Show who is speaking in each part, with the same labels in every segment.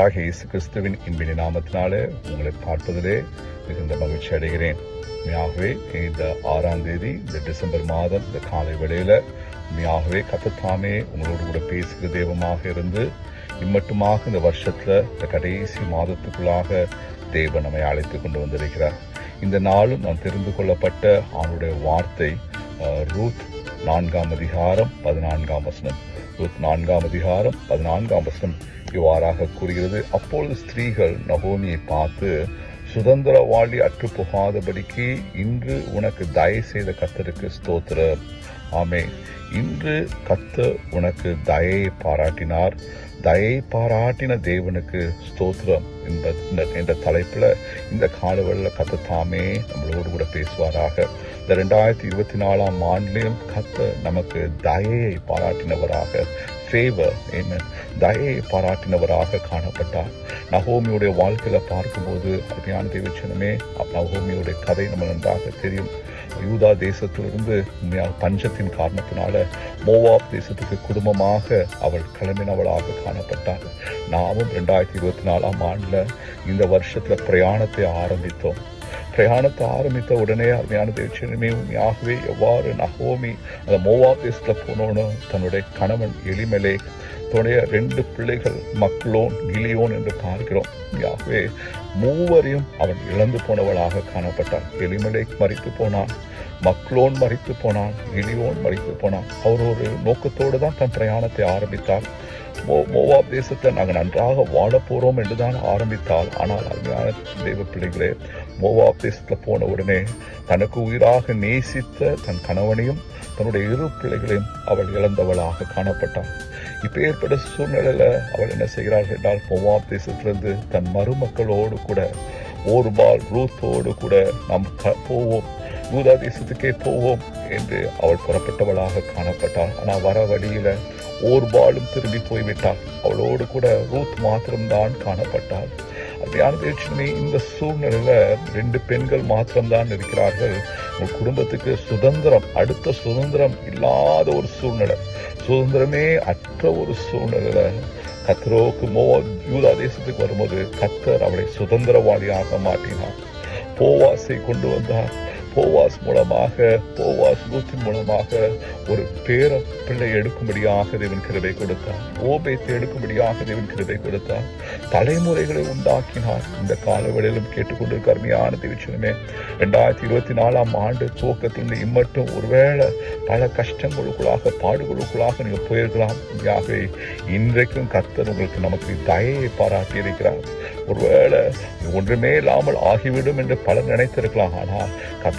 Speaker 1: ஆண்டவராக இயேசு கிறிஸ்துவின் இன்பின் நாமத்தினாலே உங்களை பார்ப்பதிலே மிகுந்த மகிழ்ச்சி அடைகிறேன். உண்மையாகவே இந்த ஆறாம் தேதி இந்த டிசம்பர் மாதம் இந்த காலை வேளையில் உண்மையாகவே கத்தத்தாமே உங்களோடு கூட பேசுகிற தெய்வமாக இருந்து இம்மட்டுமாக இந்த வருஷத்துல இந்த கடைசி மாதத்துக்குள்ளாக தேவன் நம்மை அழைத்து கொண்டு வந்திருக்கிறார். இந்த நாளும் நான் தெரிந்து கொள்ளப்பட்ட அவனுடைய வார்த்தை அஹ், ரூத் நான்காம் அதிகாரம் பதினான்காம் வசனம். ரூத் நான்காம் அதிகாரம் பதினான்காம் வசனம் இவ்வாறாக கூறுகிறது. அப்பொழுது ஸ்திரீகள் நகோமியை பார்த்து சுதந்திரவாளி அற்று போகாதபடிக்கு இன்று உனக்கு தயவு செய்த கத்தருக்கு ஸ்தோத்திரம். ஆமே இன்று கத்த உனக்கு தயையை பாராட்டினார். தயை பாராட்டின தேவனுக்கு ஸ்தோத்திரம் என்ப- இந்த- என்ற தலைப்புல இந்த காலவெளியில் கத்த தாமே நம்மளோடு கூட பேசுவாராக. இந்த ரெண்டாயிரத்தி இருபத்தி நாலாம் ஆண்டிலும் கத்த நமக்கு தயையை பாராட்டினவராக ஃபேவர் என்ன தயையை பாராட்டினவராக காணப்பட்டார். நகோமியுடைய வாழ்க்கையில பார்க்கும்போது அருமையான தேவச்சனமே நகோமியுடைய கதை நம்ம நன்றாக தெரியும். யூதா தேசத்திலிருந்து உண்மையாக பஞ்சத்தின் காரணத்தினால மோவாப் தேசத்துக்கு குடும்பமாக அவள் கிளம்பினவளாக காணப்பட்டாள். நாமும் ரெண்டாயிரத்தி இருபத்தி நாலாம் ஆண்டுல இந்த வருஷத்துல பிரயாணத்தை ஆரம்பித்தோம். பிரயாணத்தை ஆரம்பித்த உடனே அருமையான தேவச்சனமே யாகவே எவ்வாறு நகோமி அந்த மோவா தேசத்தில் போனோன்னு தன்னுடைய கணவன் எலிமலே தன்னுடைய ரெண்டு பிள்ளைகள் மக்லோன் கிலியோன் என்று பார்க்கிறோம். யாகவே மூவரையும் அவன் இழந்து போனவளாக காணப்பட்டான். எளிமலை மறித்து போனான் மக்லோன் மறித்து போனான் கிலியோன் மறித்து போனான். அவர் ஒரு நோக்கத்தோடு தான் தன் பிரயாணத்தை ஆரம்பித்தார். மோவாப் தேசத்தை நாங்கள் நன்றாக வாழ என்றுதான் ஆரம்பித்தாள். ஆனால் அருமையான தெய்வ பிள்ளைகளே மோவாப் தேசத்தில் போன உடனே தனக்கு உயிராக நேசித்த தன் கணவனையும் தன்னுடைய இரு பிள்ளைகளையும் அவள் இழந்தவளாக காணப்பட்டாள். இப்ப ஏற்பட்ட சூழ்நிலையில அவள் என்ன செய்கிறாள் என்றால் மோவாப் தேசத்திலிருந்து தன் மருமக்களோடு கூட ஓர்பால் ரூத்தோடு கூட நாம் க- போவோம். யூதா தேசத்துக்கே போவோம் என்று அவள் புறப்பட்டவளாக காணப்பட்டாள். ஆனால் வர வழியில ஓர்பாலும் திரும்பி போய்விட்டாள். அவளோடு கூட ரூத் மாத்திரம்தான் காணப்பட்டாள். அப்படியான தேட்சமே இந்த சூழ்நிலையில ரெண்டு பெண்கள் மாத்திரம்தான் இருக்கிறார்கள். உங்கள் குடும்பத்துக்கு சுதந்திரம் அடுத்த சுதந்திரம் இல்லாத ஒரு சூழ்நிலை. சுதந்திரமே அற்ற ஒரு சூழ்நிலையில கத்தரோக்கு மோ யூதா தேசத்துக்கு வரும்போது கத்தர் அவளை சுதந்திரவாளியாக மாட்டினார் போவாசை கொண்டு வந்தார். போவாஸ் மூலமாக போவாஸ் ரூத்தின் மூலமாக ஒரு பேர பிள்ளை எடுக்கும்படியாக தேவன் கிருபை கொடுத்தார். ஓபேத்தை எடுக்கும்படியாக தேவன் கிருபை கொடுத்தார். தலைமுறைகளை உண்டாக்கினார். இந்த காலவெளியிலும் கேட்டுக்கொண்டிருக்க அருமையான தேவச்சனமே ரெண்டாயிரத்தி இருபத்தி நாலாம் ஆண்டு துவக்கத்திலிருந்து இம்மட்டும் ஒருவேளை பல கஷ்டங்களுக்குள்ளாக பாடுகளுக்குள்ளாக நீங்கள் போயிருக்கலாம். யாகவே இன்றைக்கும் கர்த்தர் உங்களுக்கு நமக்கு தயையை பாராட்டி இருக்கிறார் ஒருவேளை ஒன்றுமே இல்லாமல் ஆகிவிடும் என்று பலர் நினைத்திருக்கலாம். ஆனால்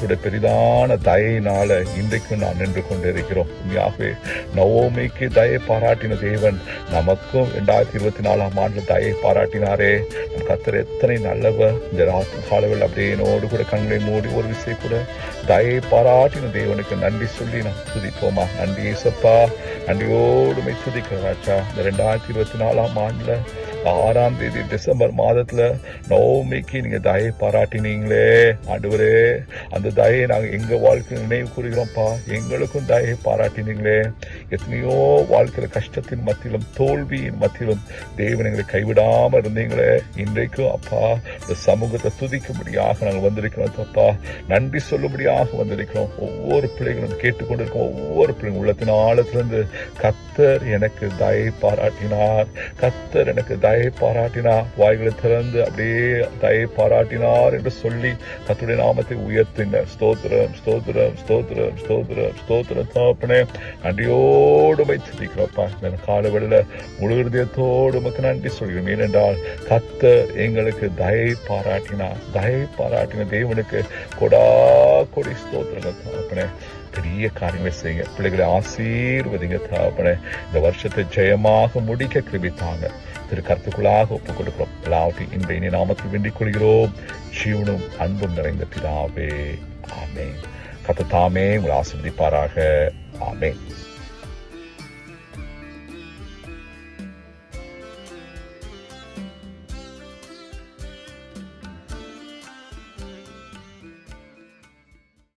Speaker 1: கர்த்தருடைய பெரிதான தயையினால இன்றைக்கும் நான் நின்று கொண்டிருக்கிறோம். உண்மையாகவே நவோமிக்கு தயை பாராட்டின தேவன் நமக்கும் ரெண்டாயிரத்தி இருபத்தி நாலாம் ஆண்டு தயை பாராட்டினாரே. நம் கர்த்தர் எத்தனை நல்லவர். இந்த ராத்திரி காலவில் அப்படியே என்னோடு கூட கண்களை மூடி ஒரு விசை கூட தயை பாராட்டின தேவனுக்கு நன்றி சொல்லி நாம் துதிப்போமா? நன்றி ஏசப்பா நன்றியோடுமை துதிக்கிறாச்சா இந்த ரெண்டாயிரத்தி இருபத்தி நாலாம் ஆண்டுல ஆறாம் தேதி டிசம்பர் மாதத்துல நவமிக்கு நீங்க தயை பாராட்டினீங்களே ஆண்டவரே. அந்த தயை நாங்கள் எங்க வாழ்க்கை நினைவு கூறுகிறோம்ப்பா. எங்களுக்கும் தயை பாராட்டினீங்களே. எத்தனையோ வாழ்க்கையில கஷ்டத்தின் மத்தியிலும் தோல்வியின் மத்தியிலும் தேவன் எங்களை கைவிடாமல் இருந்தீங்களே. இன்றைக்கும் அப்பா இந்த சமூகத்தை துதிக்கும்படியாக நாங்கள் வந்திருக்கிறோம் அப்பா. நன்றி சொல்லும்படியாக வந்திருக்கிறோம். ஒவ்வொரு பிள்ளைகளும் கேட்டுக்கொண்டிருக்கோம் ஒவ்வொரு பிள்ளைங்க உள்ளத்தின் ஆழத்திலிருந்து கத்தர் எனக்கு தயை பாராட்டினார். கத்தர் எனக்கு தயை பாராட்டினார். வாய்களை திறந்து அப்படியே தயை பாராட்டினார் என்று சொல்லி கத்துடைய நாமத்தை உயர்த்தினர். ஸ்தோத்திரம் ஸ்தோத்திரம் ஸ்தோத்திரம் ஸ்தோத்திரம் ஸ்தோத்திரம். நன்றியோ நன்றியோடு வைத்திருக்கிறோப்பா இந்த காலவெளியில முழு ஹிருதயத்தோடு உமக்கு நன்றி சொல்கிறோம். ஏனென்றால் கத்தர் எங்களுக்கு தயை பாராட்டினார். தயை பாராட்டின தேவனுக்கு கொடா கொடி ஸ்தோத்திரங்கள் தாப்பனே பெரிய காரியங்களை செய்யுங்க. பிள்ளைகளை ஆசீர்வதிங்க தாப்பனே இந்த வருஷத்தை ஜெயமாக முடிக்க கிருபித்தாங்க. திரு கருத்துக்குள்ளாக ஒப்புக் கொடுக்கிறோம். எல்லாவற்றையும் இன்ப இனி நாமத்தில் வேண்டிக் கொள்கிறோம். ஜீவனும் அன்பும் நிறைந்த பிதாவே. ஆமே கத்த தாமே உங்களை ஆசிர்வதிப்பாராக. ஆமே